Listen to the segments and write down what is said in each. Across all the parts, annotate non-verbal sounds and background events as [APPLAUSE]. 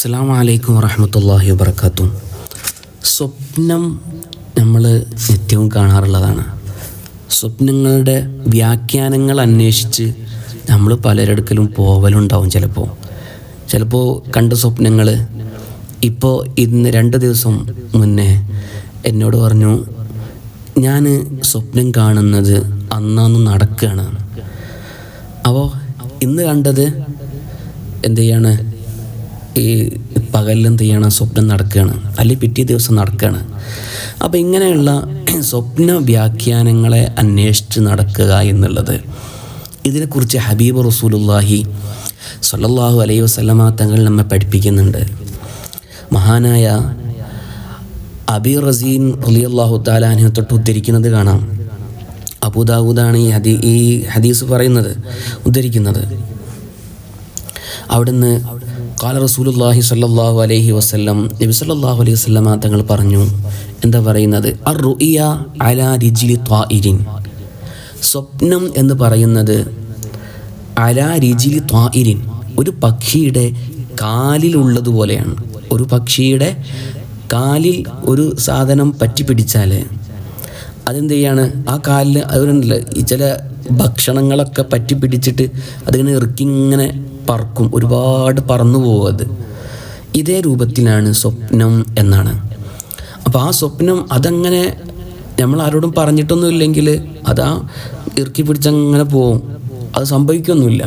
അസ്സാം വലൈക്കും വറഹമത്തല്ലാഹി വാബർക്കാത്തു സ്വപ്നം നമ്മൾ നിത്യവും കാണാറുള്ളതാണ്. സ്വപ്നങ്ങളുടെ വ്യാഖ്യാനങ്ങൾ അന്വേഷിച്ച് നമ്മൾ പലരിടക്കലും പോവലുണ്ടാവും ചിലപ്പോൾ ചിലപ്പോൾ കണ്ട സ്വപ്നങ്ങൾ ഇപ്പോൾ ഇന്ന് രണ്ട് ദിവസം മുന്നേ എന്നോട് പറഞ്ഞു ഞാൻ സ്വപ്നം കാണുന്നത് അന്നാന്ന് നടക്കുകയാണ് അപ്പോൾ ഇന്ന് കണ്ടത് എന്ത് ചെയ്യാണ്? ഈ പകലിലും തെയ്യാണ് സ്വപ്നം നടക്കുകയാണ്. അല്ലെങ്കിൽ പിറ്റേ ദിവസം നടക്കുകയാണ്. അപ്പോൾ ഇങ്ങനെയുള്ള [CLEARS THROAT] സ്വപ്ന വ്യാഖ്യാനങ്ങളെ അന്വേഷിച്ച് നടക്കുക എന്നുള്ളത്. ഇതിനെക്കുറിച്ച് ഹബീബ് റസൂലുല്ലാഹി സല്ലല്ലാഹു അലൈഹി വസല്ലമ തങ്ങൾ നമ്മെ പഠിപ്പിക്കുന്നുണ്ട്. മഹാനായ അബി റസീൻ റളിയല്ലാഹു താലാനെ തൊട്ട് ഉദ്ധരിക്കുന്നത് കാണാം. അബൂദാവൂദാണ് ഈ ഹദീ ഈ ഹദീസ് പറയുന്നത് ഉദ്ധരിക്കുന്നത്. അവിടുന്ന് കാല റസൂലുല്ലാഹി സല്ലാഹു അലൈഹി വസല്ലം നബി സല്ലാഹു അലൈഹി വസല്ലമ തങ്ങൾ പറഞ്ഞു എന്താ പറയുന്നത്? അർ റുഇയ അല റിജ്ലി ത്വാഇരിൻ. സ്വപ്നം എന്ന് പറയുന്നത് അല റിജ്ലി ത്വാഇരിൻ ഒരു പക്ഷിയുടെ കാലിലുള്ളതുപോലെയാണ് ഒരു പക്ഷിയുടെ കാലിൽ ഒരു സാധനം പറ്റി പിടിച്ചാൽ അതെന്ത് ചെയ്യാണ് ആ കാലിൽ അതുകൊണ്ടല്ല ഈ ചില ഭക്ഷണങ്ങളൊക്കെ പറ്റി പിടിച്ചിട്ട് അതിങ്ങനെ ഇറുക്കി ഇങ്ങനെ പറക്കും. ഒരുപാട് പറന്നു പോകും അത്. ഇതേ രൂപത്തിലാണ് സ്വപ്നം എന്നാണ്. അപ്പോൾ ആ സ്വപ്നം അതങ്ങനെ നമ്മൾ ആരോടും പറഞ്ഞിട്ടൊന്നും ഇല്ലെങ്കിൽ അതാ ഇറുക്കി പിടിച്ചങ്ങനെ പോവും അത് സംഭവിക്കൊന്നുമില്ല.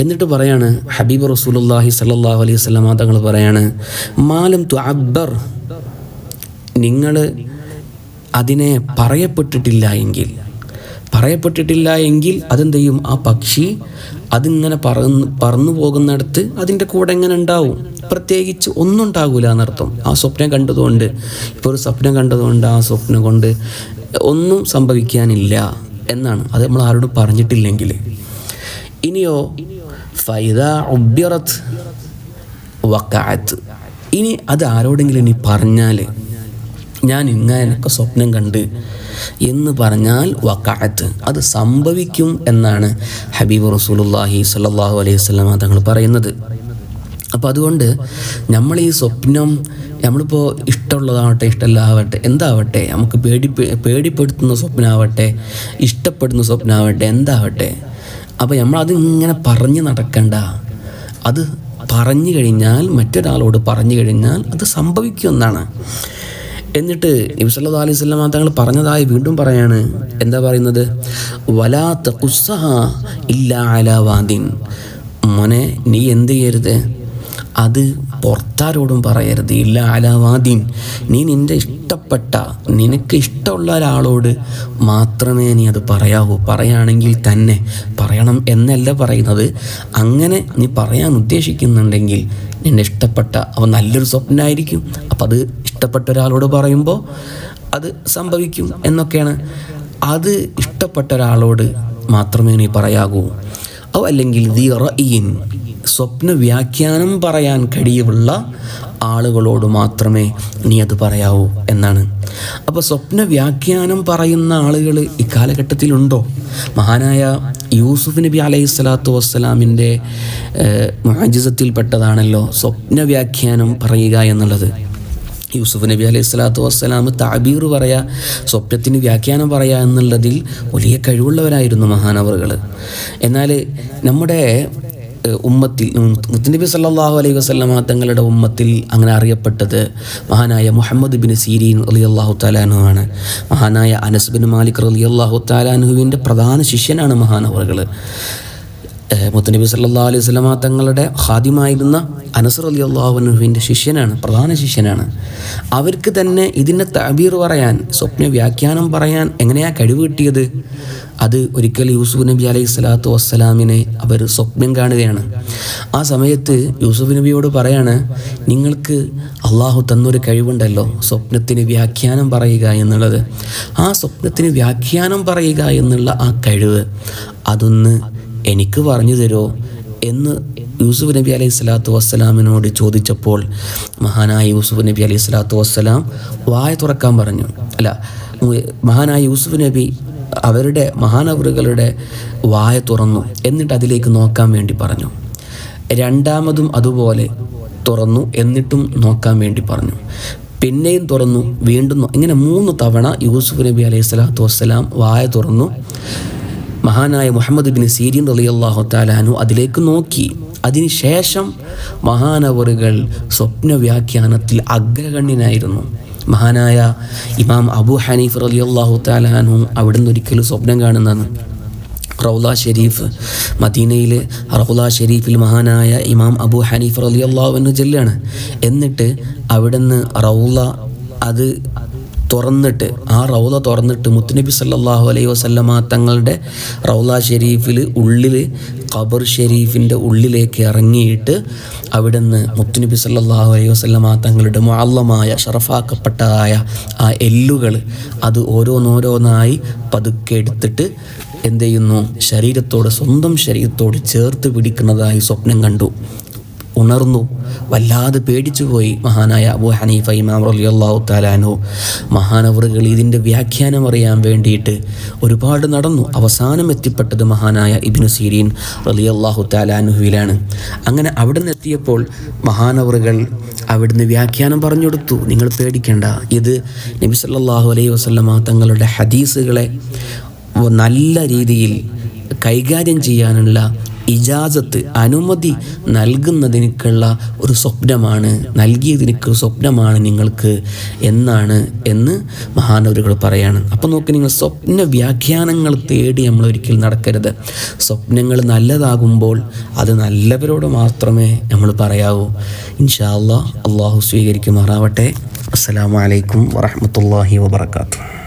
എന്നിട്ട് പറയാണ് ഹബീബ് റസൂലുല്ലാഹി സല്ലല്ലാഹു അലൈഹി വസല്ലമ തങ്ങൾ പറയാണ് മാലം തു അബ്ബർ നിങ്ങൾ അതിനെ പറയപ്പെട്ടിട്ടില്ല എങ്കിൽ പറയപ്പെട്ടിട്ടില്ല എങ്കിൽ അതെന്ത് ചെയ്യും ആ പക്ഷി അതിങ്ങനെ പറന്ന് പറന്നു പോകുന്നിടത്ത് അതിന്റെ കൂടെ എങ്ങനെ ഉണ്ടാവും? പ്രത്യേകിച്ച് ഒന്നും ഉണ്ടാകില്ല എന്നർത്ഥം. ആ സ്വപ്നം കണ്ടതുകൊണ്ട് ഇപ്പോൾ ഒരു സ്വപ്നം കണ്ടതുകൊണ്ട് ആ സ്വപ്നം കൊണ്ട് ഒന്നും സംഭവിക്കാനില്ല എന്നാണ്. അത് നമ്മൾ ആരോടും പറഞ്ഞിട്ടില്ലെങ്കിൽ. ഇനിയോ ഫൈദ ഉബ്യറത്ത് വക്കാത്ത് ഇനി അത് ആരോടെങ്കിലും ഇനി പറഞ്ഞാൽ ഞാൻ ഇങ്ങനെയൊക്കെ സ്വപ്നം കണ്ട് എന്ന് പറഞ്ഞാൽ വക്കാത്ത് അത് സംഭവിക്കും എന്നാണ് ഹബീബ് റസൂലുല്ലാഹി സല്ലാഹു അലൈഹി വസല്ലമ തങ്ങൾ പറയുന്നത്. അപ്പോൾ അതുകൊണ്ട് നമ്മൾ ഈ സ്വപ്നം നമ്മളിപ്പോൾ ഇഷ്ടമുള്ളതാവട്ടെ ഇഷ്ടമല്ലാവട്ടെ എന്താവട്ടെ നമുക്ക് പേടി പേടിപ്പെടുത്തുന്ന സ്വപ്നമാവട്ടെ ഇഷ്ടപ്പെടുന്ന സ്വപ്നമാവട്ടെ എന്താവട്ടെ. അപ്പോൾ നമ്മളത് ഇങ്ങനെ പറഞ്ഞ് നടക്കണ്ട. അത് പറഞ്ഞു കഴിഞ്ഞാൽ മറ്റൊരാളോട് പറഞ്ഞു കഴിഞ്ഞാൽ അത് സംഭവിക്കുമെന്നാണ് എന്നിട്ട് നബിസല്ലാ അലൈഹി തങ്ങൾ പറഞ്ഞതായി വീണ്ടും പറയാണ്. എന്താ പറയുന്നത്? വലാത്ത ഉസ്സഹ ഇല്ല അലാവാദിൻ മോനെ നീ എന്ത് ചെയ്യരുത്? അത് പുറത്താരോടും പറയരുത്. ഇല്ല അലവാദീൻ നീ നിന്റെ ഇഷ്ടപ്പെട്ട നിനക്ക് ഇഷ്ടമുള്ള ഒരാളോട് മാത്രമേ നീ അത് പറയാവൂ. പറയുകയാണെങ്കിൽ തന്നെ പറയണം എന്നല്ല പറയുന്നത്. അങ്ങനെ നീ പറയാൻ ഉദ്ദേശിക്കുന്നുണ്ടെങ്കിൽ നിന്നെ ഇഷ്ടപ്പെട്ട അവ നല്ലൊരു സ്വപ്നമായിരിക്കും അപ്പം അത് ഇഷ്ടപ്പെട്ട ഒരാളോട് പറയുമ്പോൾ അത് സംഭവിക്കും എന്നൊക്കെയാണ്. അത് ഇഷ്ടപ്പെട്ട ഒരാളോട് മാത്രമേ നീ പറയാകൂ അവ അല്ലെങ്കിൽ ദി റഈൻ സ്വപ്ന വ്യാഖ്യാനം പറയാൻ കഴിയുള്ള ആളുകളോട് മാത്രമേ നീ അത് പറയാവൂ എന്നാണ്. അപ്പോൾ സ്വപ്ന വ്യാഖ്യാനം പറയുന്ന ആളുകൾ ഇക്കാലഘട്ടത്തിലുണ്ടോ മഹാനായ യൂസുഫ് നബി അലൈഹി സ്വലാത്തു വസ്സലാമിന്റെ മാജിസത്തിൽപ്പെട്ടതാണല്ലോ സ്വപ്ന വ്യാഖ്യാനം പറയുക എന്നുള്ളത്. യൂസുഫ് നബി അലൈഹി സ്വലാത്തു വസ്സലാം താബീർ പറയുക സ്വപ്നത്തിന് വ്യാഖ്യാനം പറയുക എന്നുള്ളതിൽ വലിയ കഴിവുള്ളവരായിരുന്നു മഹാനവറുകൾ. എന്നാൽ നമ്മുടെ ഉമ്മത്തിൽ മുത്തനബി സല്ലാഹു അലൈഹി വസ്ലമ തങ്ങളുടെ ഉമ്മത്തിൽ അങ്ങനെ അറിയപ്പെട്ടത് മഹാനായ മുഹമ്മദ് ബിൻ സീരീൻ അലി അള്ളാഹു താലാനു ആണ് മഹാനായ അനസ് ബിൻ മാലിക് അലി അള്ളാഹു താലാനുവിന്റെ പ്രധാന ശിഷ്യനാണ് മഹാനവറുകൾ. മുത്തനബി സല്ലാ അലൈഹി സ്വലമ തങ്ങളുടെ ഹാദ്യമായിരുന്ന അനസർ അലി അള്ളാഹുനുവിന്റെ ശിഷ്യനാണ് പ്രധാന ശിഷ്യനാണ്. അവർക്ക് തന്നെ ഇതിന്റെ തബീർ പറയാൻ സ്വപ്ന വ്യാഖ്യാനം പറയാൻ എങ്ങനെയാണ് കഴിവ് കിട്ടിയത്? അത് ഒരിക്കൽ യൂസുഫ് നബി അലൈഹി സ്വലാത്തു വസ്സലാമിനെ അവർ സ്വപ്നം കാണുകയാണ്. ആ സമയത്ത് യൂസുഫ് നബിയോട് പറയാണ് നിങ്ങൾക്ക് അള്ളാഹു തന്നൊരു കഴിവുണ്ടല്ലോ സ്വപ്നത്തിന് വ്യാഖ്യാനം പറയുക എന്നുള്ളത്. ആ സ്വപ്നത്തിന് വ്യാഖ്യാനം പറയുക എന്നുള്ള ആ കഴിവ് അതൊന്ന് എനിക്ക് പറഞ്ഞു തരുമോ എന്ന് യൂസുഫ് നബി അലൈഹി സ്വലാത്തു വസ്സലാമിനോട് ചോദിച്ചപ്പോൾ മഹാനായ യൂസുഫ് നബി അലൈഹി സ്വലാത്തു വസ്സലാം വായ തുറക്കാൻ പറഞ്ഞു. അല്ല മഹാനായ യൂസുഫ് നബി അവരുടെ മഹാനവറുകളുടെ വായ തുറന്നു എന്നിട്ട് അതിലേക്ക് നോക്കാൻ വേണ്ടി പറഞ്ഞു. രണ്ടാമതും അതുപോലെ തുറന്നു എന്നിട്ടും നോക്കാൻ വേണ്ടി പറഞ്ഞു. പിന്നെയും തുറന്നു വീണ്ടും ഇങ്ങനെ മൂന്ന് തവണ യൂസുഫ് നബി അലൈഹി സ്വലാത്തു വസ്സലാം വായ തുറന്നു. മഹാനായ മുഹമ്മദ് ബിൻ സീരിൻ റളിയല്ലാഹു താലാനു അതിലേക്ക് നോക്കി. അതിനുശേഷം മഹാനവറുകൾ സ്വപ്ന വ്യാഖ്യാനത്തിൽ അഗ്രഗണ്യനായിരുന്നു. മഹാനായ ഇമാം അബു ഹനീഫ് അള്ളാഹു താലാനു അവിടുന്ന് ഒരിക്കലും സ്വപ്നം കാണുന്നതാണ്. റൗല ഷെരീഫ് മദീനയിലെ റൗല ഷെരീഫിൽ മഹാനായ ഇമാം അബു ഹനീഫ് അലി അള്ളാഹു എന്ന് ചെല്ലാണ് എന്നിട്ട് അവിടുന്ന് റൗല അത് തുറന്നിട്ട് ആ റൗള തുറന്നിട്ട് മുത്തുനബി സല്ലാഹു അലൈഹി വസല്ലമ തങ്ങളുടെ റൗള ഷെരീഫിൽ ഉള്ളിൽ ഖബർ ഷെരീഫിന്റെ ഉള്ളിലേക്ക് ഇറങ്ങിയിട്ട് അവിടുന്ന് മുത്തുനബി സല്ലാഹു അലൈഹി വസല്ലമ തങ്ങളുടെ മുഅല്ലമായ ഷറഫാക്കപ്പെട്ടതായ ആ എല്ലുകൾ അത് ഓരോന്നോരോന്നായി പതുക്കെ എടുത്തിട്ട് എന്ത് ചെയ്യുന്നു ശരീരത്തോട് സ്വന്തം ശരീരത്തോട് ചേർത്ത് പിടിക്കുന്നതായി സ്വപ്നം കണ്ടു. ഉണർന്നു. വല്ലാതെ പേടിച്ചുപോയി മഹാനായ അബു ഹനീഫ ഇമാം റളിയല്ലാഹു താലാനു മഹാനവറുകൾ ഇതിന്റെ വ്യാഖ്യാനം അറിയാൻ വേണ്ടിയിട്ട് ഒരുപാട് നടന്നു. അവസാനം എത്തിപ്പെട്ടത് മഹാനായ ഇബിനു സീരീൻ റളിയല്ലാഹു താലാനുഹുവിലാണ് അങ്ങനെ അവിടെ നിന്ന് എത്തിയപ്പോൾ മഹാനവറുകൾ അവിടുന്ന് വ്യാഖ്യാനം പറഞ്ഞു കൊടുത്തു നിങ്ങൾ പേടിക്കേണ്ട. ഇത് നബി സല്ലാഹു അലൈഹി വസല്ലമ തങ്ങളുടെ ഹദീസുകളെ നല്ല രീതിയിൽ കൈകാര്യം ചെയ്യാനുള്ള ഇജാസത്ത് അനുമതി നൽകുന്നതിനൊക്കെയുള്ള ഒരു സ്വപ്നമാണ് നൽകിയതിനൊക്കെ സ്വപ്നമാണ് നിങ്ങൾക്ക് എന്നാണ് എന്ന് മഹാനവരുകൾ പറയാണ്. അപ്പം നോക്കി നിങ്ങൾ സ്വപ്ന വ്യാഖ്യാനങ്ങൾ തേടി നമ്മൾ ഒരിക്കലും നടക്കരുത്. സ്വപ്നങ്ങൾ നല്ലതാകുമ്പോൾ അത് നല്ലവരോട് മാത്രമേ നമ്മൾ പറയാവൂ. ഇൻഷാ അള്ളാഹ് അള്ളാഹു സ്വീകരിക്കുമാറാവട്ടെ. അസ്സലാമു അലൈക്കും വറഹ്മത്തുള്ളാഹി വബറകാതുഹു.